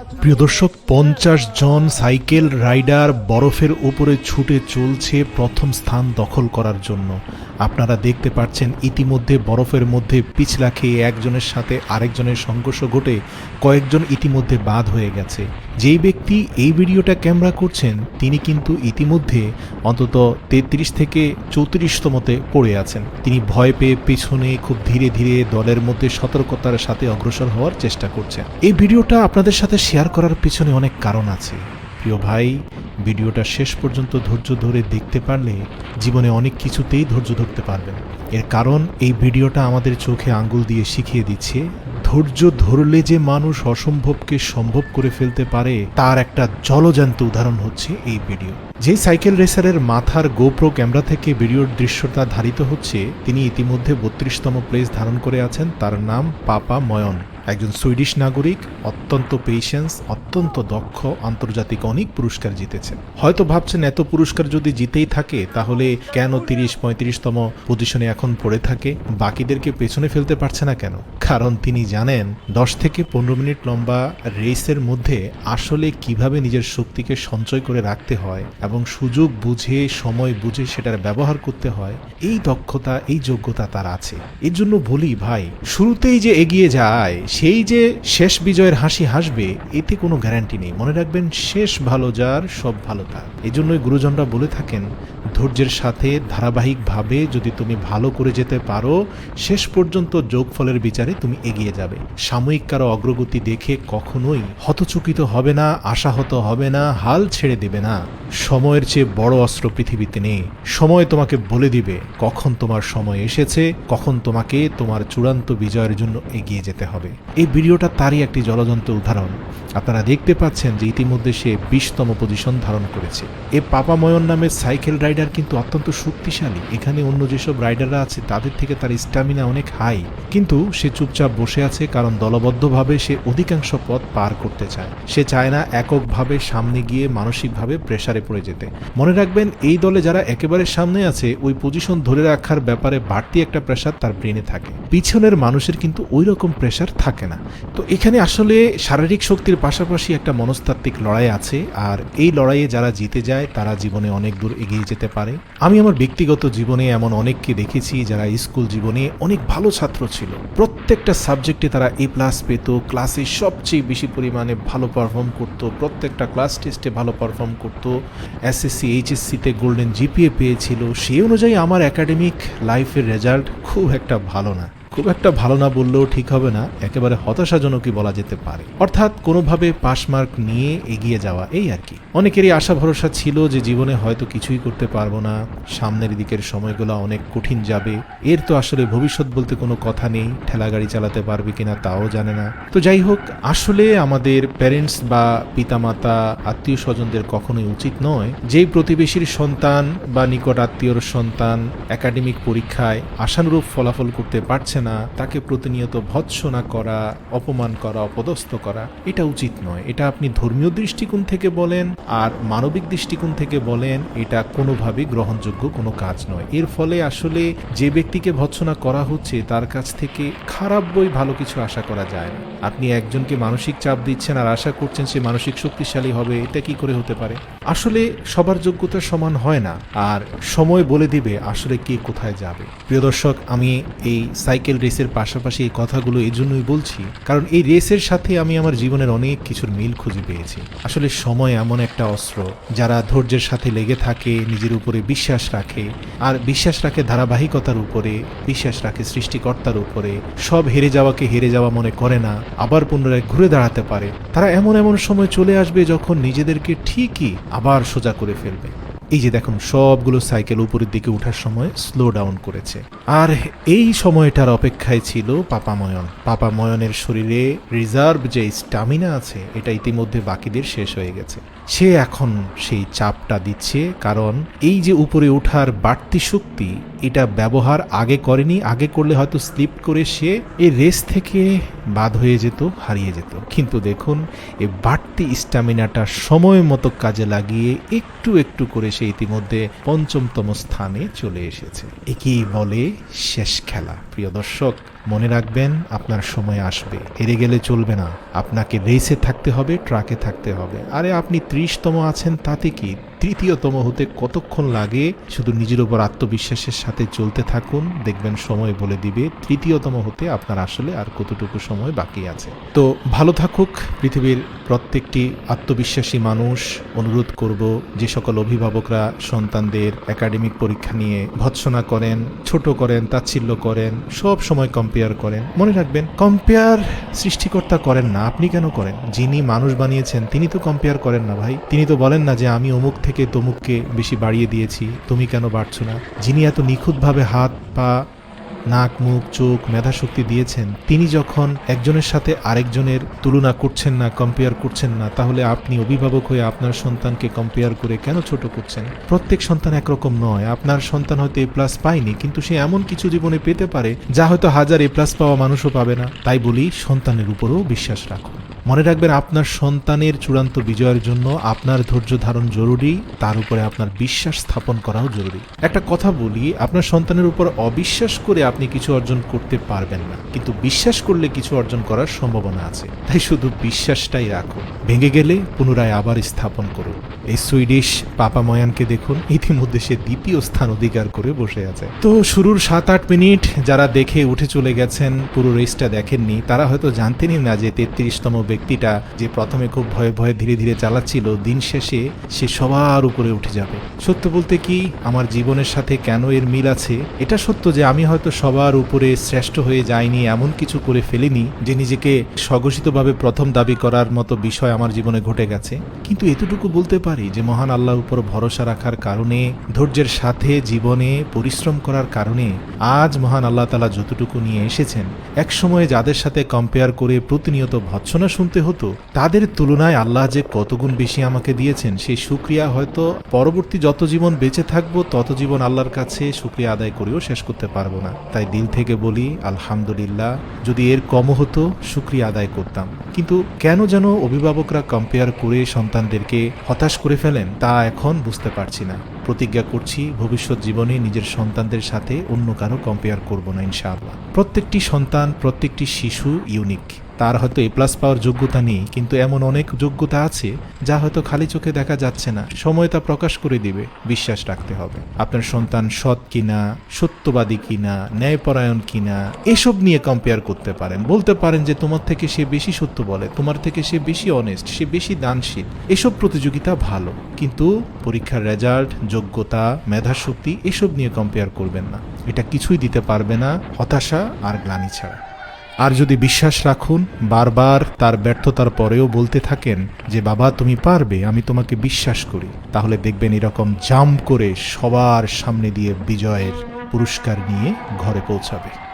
প্রিয় দর্শক, পঞ্চাশ জন সাইকেল রাইডার বরফের উপরে ছুটে চলছে প্রথম স্থান দখল করার জন্য। আপনারা দেখতে পাচ্ছেন, ইতিমধ্যে বরফের মধ্যে পিছলা খেয়ে একজনের সাথে আরেকজনের সংঘর্ষ ঘটে কয়েকজন ইতিমধ্যে বাদ হয়ে গেছে। যেই ব্যক্তি এই ভিডিওটা ক্যামেরা করছেন, তিনি কিন্তু ইতিমধ্যে অন্তত তেত্রিশ থেকে চৌত্রিশতমতে পড়ে আছেন। তিনি ভয় পেয়ে পেছনে খুব ধীরে ধীরে দলের মধ্যে সতর্কতার সাথে অগ্রসর হওয়ার চেষ্টা করছেন। এই ভিডিওটা আপনাদের সাথে শেয়ার করার পিছনে অনেক কারণ আছে। প্রিয় ভাই, ভিডিওটা শেষ পর্যন্ত ধৈর্য ধরে দেখতে পারলে জীবনে অনেক কিছুতেই ধৈর্য ধরতে পারবেন। এর কারণ, এই ভিডিওটা আমাদের চোখে আঙ্গুল দিয়ে শিখিয়ে দিচ্ছে, ধৈর্য ধরলে যে মানুষ অসম্ভবকে সম্ভব করে ফেলতে পারে, তার একটা জলজান্ত উদাহরণ হচ্ছে এই ভিডিও। যে সাইকেল রেসারের মাথার গোপ্রো ক্যামেরা থেকে ভিডিওর দৃশ্যটা ধারিত হচ্ছে, তিনি ইতিমধ্যে বত্রিশতম প্লেস ধারণ করে আছেন, তার নাম পাপা ময়ন। একজন সুইডিশ নাগরিক, অত্যন্ত পেশেন্স অত্যন্ত দক্ষ, আন্তর্জাতিক অনেক পুরস্কার জিতেছেন হয়তো ভাবছেন, এত পুরস্কার যদি জিতেই থাকে, তাহলে কেন তিরিশ পঁয়ত্রিশতম পজিশনে এখন পড়ে থাকে? বাকিদেরকে পেছনে ফেলতে পারছে না কেন? কারণ তিনি জানেন, দশ থেকে পনেরো মিনিট লম্বা রেসের মধ্যে আসলে কীভাবে নিজের শক্তিকে সঞ্চয় করে রাখতে হয় এবং সুযোগ বুঝে, সময় বুঝে সেটার ব্যবহার করতে হয়, এই দক্ষতা, এই যোগ্যতা তার আছে। এর জন্য বলি, ভাই, শুরুতেই যে এগিয়ে যায় সেই যে শেষ বিজয়ের হাসি হাসবে, এতে কোনো গ্যারান্টি নেই। মনে রাখবেন, শেষ ভালো যার, সব ভালো তার। এই জন্যই গুরুজনরা বলে থাকেন, ধৈর্যের সাথে, ধারাবাহিকভাবে যদি তুমি ভালো করে যেতে পারো, শেষ পর্যন্ত যোগফলের বিচারে তুমি এগিয়ে যাবে। সাময়িক কারও অগ্রগতি দেখে কখনোই হতচকিত হবে না, আশাহত হবে না, হাল ছেড়ে দেবে না। সময়ের চেয়ে বড় অস্ত্র পৃথিবীতে নেই। সময় তোমাকে বলে দিবে, কখন তোমার সময় এসেছে, কখন তোমাকে তোমার চূড়ান্ত বিজয়ের জন্য এগিয়ে যেতে হবে। এই ভিডিওটা তারই একটি জলজন্ত উদাহরণ। আপনারা দেখতে পাচ্ছেন যে ইতিমধ্যে সে বিশতম পজিশন ধারণ করেছে। এ পাপাময়ন নামের সাইকেল রাইডার কিন্তু অত্যন্ত শক্তিশালী। এখানে অন্য যেসব রাইডাররা আছে, তাদের থেকে তার স্ট্যামিনা অনেক হাই। কিন্তু সে চুপচাপ বসে আছে কারণ দলবদ্ধভাবে সে অধিকাংশ পথ পার করতে চায়। সে চায় না এককভাবে সামনে গিয়ে মানসিকভাবে প্রেসারে পড়ে যেতে। মনে রাখবেন, এই দলে যারা একেবারে সামনে আছে, ওই পজিশন ধরে রাখার ব্যাপারে বাড়তি একটা প্রেশার তার ব্রেনে থাকে। পিছনের মানুষের কিন্তু ওই রকম প্রেসার থাকে না। তো এখানে আসলে শারীরিক শক্তির পাশাপাশি একটা মনস্তাত্ত্বিক লড়াই আছে, আর এই লড়াইয়ে যারা জিতে যায়, তারা জীবনে অনেক দূর এগিয়ে যেতে পারে। আমি আমার ব্যক্তিগত জীবনে এমন অনেককে দেখেছি যারা স্কুল জীবনে অনেক ভালো ছাত্র ছিল। প্রত্যেকটা সাবজেক্টে তারা এ প্লাস পেত ক্লাসে সবচেয়ে বেশি পরিমাণে ভালো পারফর্ম করতো, প্রত্যেকটা ক্লাস টেস্টে ভালো পারফর্ম করতো। এসএসসি এইচএসসিতে গোল্ডেন জিপিএ পেয়েছিল, সেই অনুযায়ী আমার একাডেমিক লাইফের রেজাল্ট খুব একটা ভালো না। খুব একটা ভালো না বললেও ঠিক হবে না, একেবারে হতাশাজনকই বলা যেতে পারে। অর্থাৎ কোনোভাবে পাস মার্ক নিয়ে এগিয়ে যাওয়া এই আর কি। অনেকেরই আশা ভরসা ছিল যে জীবনে হয়তো কিছুই করতে পারব না, সামনের দিকের সময়গুলো অনেক কঠিন যাবে। এর তো আসলে ভবিষ্যৎ বলতে কোনো কথা নেই, ঠেলা গাড়ি চালাতে পারবে কিনা তাও জানে না। তো যাই হোক, আসলে আমাদের প্যারেন্টস বা পিতামাতা আত্মীয় স্বজনদের কখনোই উচিত নয় যেই প্রতিবেশীর সন্তান বা নিকট আত্মীয়র সন্তান একাডেমিক পরীক্ষায় আশানুরূপ ফলাফল করতে পারছে না তাকে প্রতিনিয়ত ভৎসনা করা, অপমান করা, অপদস্থ করা, এটা উচিত নয়। এটা আপনি ধর্মীয় দৃষ্টিকোণ থেকে বলেন আর মানবিক দৃষ্টিকোণ থেকে বলেন, এটা কোনোভাবেই গ্রহণযোগ্য কোনো কাজ নয়। এর ফলে আসলে যে ব্যক্তিকে ভৎসনা করা হচ্ছে, তার কাছ থেকে খারাপ বই ভালো কিছু আশা করা যায় না। আপনি একজনকে মানসিক চাপ দিচ্ছেন আর আশা করছেন সে মানসিক শক্তিশালী হবে, এটা কি করে হতে পারে? আসলে সবার যোগ্যতা সমান হয় না। আর সময় বলে দিবে আসলে কে কোথায় যাবে। প্রিয় দর্শক, আমি এই সাইকেল রেসের পাশাপাশি এই কথাগুলো এই জন্যই বলছি, কারণ এই রেসের সাথে আমি আমার জীবনের অনেক কিছুর মিল খুঁজে পেয়েছি। আসলে সময় এমন একটা অস্ত্র, যারা ধৈর্যের সাথে লেগে থাকে, নিজের উপরে বিশ্বাস রাখে, আর বিশ্বাস রাখে ধারাবাহিকতার উপরে, বিশ্বাস রাখে সৃষ্টিকর্তার উপরে। সব হেরে যাওয়াকে হেরে যাওয়া মনে করে না, আবার পুনরায় ঘুরে দাঁড়াতে পারে। তারা এমন এমন সময় চলে আসবে যখন নিজেদেরকে ঠিকই আবার সোজা করে ফেলবে। এই যে দেখুন, সবগুলো সাইকেল উপরের দিকে ওঠার সময় স্লো ডাউন করেছে। আর এই সময়টার অপেক্ষায় ছিল পাপাময়ন। পাপাময়নের শরীরে রিজার্ভ যে স্টামিনা আছে, এটা ইতিমধ্যে বাকিদের শেষ হয়ে গেছে। সে এখন সেই চাপটা দিচ্ছে, কারণ এই যে উপরে ওঠার বাড়তি শক্তি, এটা ব্যবহার আগে করেনি, আগে করলে হয়তো স্লিপ করে সে এই রেস থেকে বাদ হয়ে যেত, হারিয়ে যেত। কিন্তু দেখুন, এ বাড়তি স্ট্যামিনাটা সময় মতো কাজে লাগিয়ে একটু একটু করে সে ইতিমধ্যে পঞ্চমতম স্থানে চলে এসেছে। একেই বলে শেষ খেলা। প্রিয় দর্শক মনে রাখবেন, আপনার সময় আসবে। হেরে গেলে চলবে না। আপনাকে রেসে থাকতে হবে, ট্রাকে থাকতে হবে। আরে আপনি ত্রিশতম আছেন, তাতে কি? তৃতীয়তম হতে কতক্ষণ লাগে? শুধু নিজের উপর আত্মবিশ্বাসের সাথে চলতে থাকুন। দেখবেন সময় বলে দিবে, তৃতীয়তম হতে আপনার আসলে আর কতটুকু সময় বাকি আছে। তো ভালো থাকুক, পৃথিবীর প্রত্যেকটি আত্মবিশ্বাসী মানুষ। অনুরোধ করব, যে সকল অভিভাবকরা, সন্তানদের একাডেমিক পরীক্ষা নিয়ে ভৎসনা করেন, ছোট করেন, তাচ্ছিল্য করেন, সব সময় কম্পেয়ার করেন। মনে রাখবেন কম্পেয়ার সৃষ্টিকর্তা করেন না, আপনি কেন করেন? যিনি মানুষ বানিয়েছেন, তিনি তো কম্পেয়ার করেন না ভাই। তিনি তো বলেন না যে, আমি অমুক থেকে তমুককে বেশি বাড়িয়ে দিয়েছি, তুমি কেন বাড়ছো না? যিনি এত নিখুঁতভাবে হাত, পা নাক, মুখ, চোখ মেধাশক্তি দিয়েছেন। তিনি যখন একজনের সাথে আরেকজনের তুলনা করছেন না কম্পেয়ার করছেন না, তাহলে আপনি অভিভাবক হয়ে আপনার সন্তানকে কম্পেয়ার করে কেন ছোট করছেন? প্রত্যেক সন্তান একরকম নয়। আপনার সন্তান হয়তো এ প্লাস পায়নি, কিন্তু সে এমন কিছু জীবনে পেতে পারে, যা হয়তো হাজার এ প্লাস পাওয়া মানুষও পাবে না। তাই বলি, সন্তানের উপরও বিশ্বাস রাখুন। মনে রাখবেন আপনার সন্তানের চূড়ান্ত বিজয়ের জন্য আপনার ধৈর্য ধারণ জরুরি, তার উপরে আপনার বিশ্বাস স্থাপন করাও জরুরি। একটা কথা বলি, আপনার সন্তানের উপর অবিশ্বাস করে আপনি কিছু অর্জন করতে পারবেন না, কিন্তু বিশ্বাস করলে কিছু অর্জন করার সম্ভাবনা আছে। তাই শুধু বিশ্বাসটাই রাখুন। ভেঙে গেলে পুনরায় আবার স্থাপন করুন। এই সুইডিশ পাপা ময়ানকে দেখুন, ইতিমধ্যে সে দ্বিতীয় স্থান অধিকার করে বসে আছে। তো শুরুর সাত আট মিনিট যারা দেখে উঠে চলে গেছেন, পুরো রেসটা দেখেননি, তারা হয়তো জানতেনই না যে তেত্রিশতম ব্যক্তিটা যে প্রথমে খুব ভয়ে ভয়ে ধীরে ধীরে চালাচ্ছিল, দিন শেষে সে সবার উপরে উঠে যাবে। সত্য বলতে কি, আমার জীবনের সাথে কেন এর মিল আছে? এটা সত্য যে আমি হয়তো সবার উপরে শ্রেষ্ঠ হয়ে যাইনি, এমন কিছু করে ফেলিনি যে নিজেকে স্বঘোষিতভাবে প্রথম দাবি করার মতো বিষয় আমার জীবনে ঘটে গেছে। কিন্তু এতটুকু বলতে পারি যে মহান আল্লাহর উপর ভরসা রাখার কারণে, ধৈর্যের সাথে জীবনে পরিশ্রম করার কারণে আজ মহান আল্লাহ তালা যতটুকু নিয়ে এসেছেন এক সময়ে যাদের সাথে কম্পেয়ার করে প্রতিনিয়ত ভৎসনা শুনতে হতো, তাদের তুলনায় আল্লাহ যে কতগুণ বেশি আমাকে দিয়েছেন, সেই সুক্রিয়া হয়তো পরবর্তী যত জীবন বেঁচে থাকব, তত জীবন আল্লাহর কাছে সুক্রিয়া আদায় করেও শেষ করতে পারব না। তাই দিল থেকে বলি, আলহামদুলিল্লাহ, যদি এর কমও হতো, সুক্রিয়া আদায় করতাম। কিন্তু কেন যেন অভিভাবকরা কম্পেয়ার করে সন্তানদেরকে হতাশ করে ফেলেন, তা এখন বুঝতে পারছি না। প্রতিজ্ঞা করছি, ভবিষ্যৎ জীবনে নিজের সন্তানদের সাথে অন্য কারও কম্পেয়ার করব না, ইনশাআল্লাহ। প্রত্যেকটি সন্তান, প্রত্যেকটি শিশু ইউনিক তার হয়তো এ প্লাস পাওয়ার যোগ্যতা নেই, কিন্তু এমন অনেক যোগ্যতা আছে যা হয়তো খালি চোখে দেখা যাচ্ছে না। সময় তা প্রকাশ করে দিবে, বিশ্বাস রাখতে হবে। আপনার সন্তান সৎ কিনা, সত্যবাদী কিনা, ন্যায়পরায়ণ কিনা, এসব নিয়ে কম্পেয়ার করতে পারেন। বলতে পারেন যে তোমার থেকে সে বেশি সত্য বলে, তোমার থেকে সে বেশি অনেস্ট সে বেশি দানশীল। এসব প্রতিযোগিতা ভালো, কিন্তু পরীক্ষার রেজাল্ট যোগ্যতা মেধাশক্তি এসব নিয়ে কম্পেয়ার করবেন না। এটা কিছুই দিতে পারবে না, হতাশা আর গ্লানি ছাড়া। আর যদি বিশ্বাস রাখুন, বারবার তার ব্যর্থতার পরেও বলতে থাকেন যে, বাবা, তুমি পারবে, আমি তোমাকে বিশ্বাস করি। তাহলে দেখবেন এরকম জাম্প করে সবার সামনে দিয়ে বিজয়ের পুরস্কার নিয়ে ঘরে পৌঁছাবে।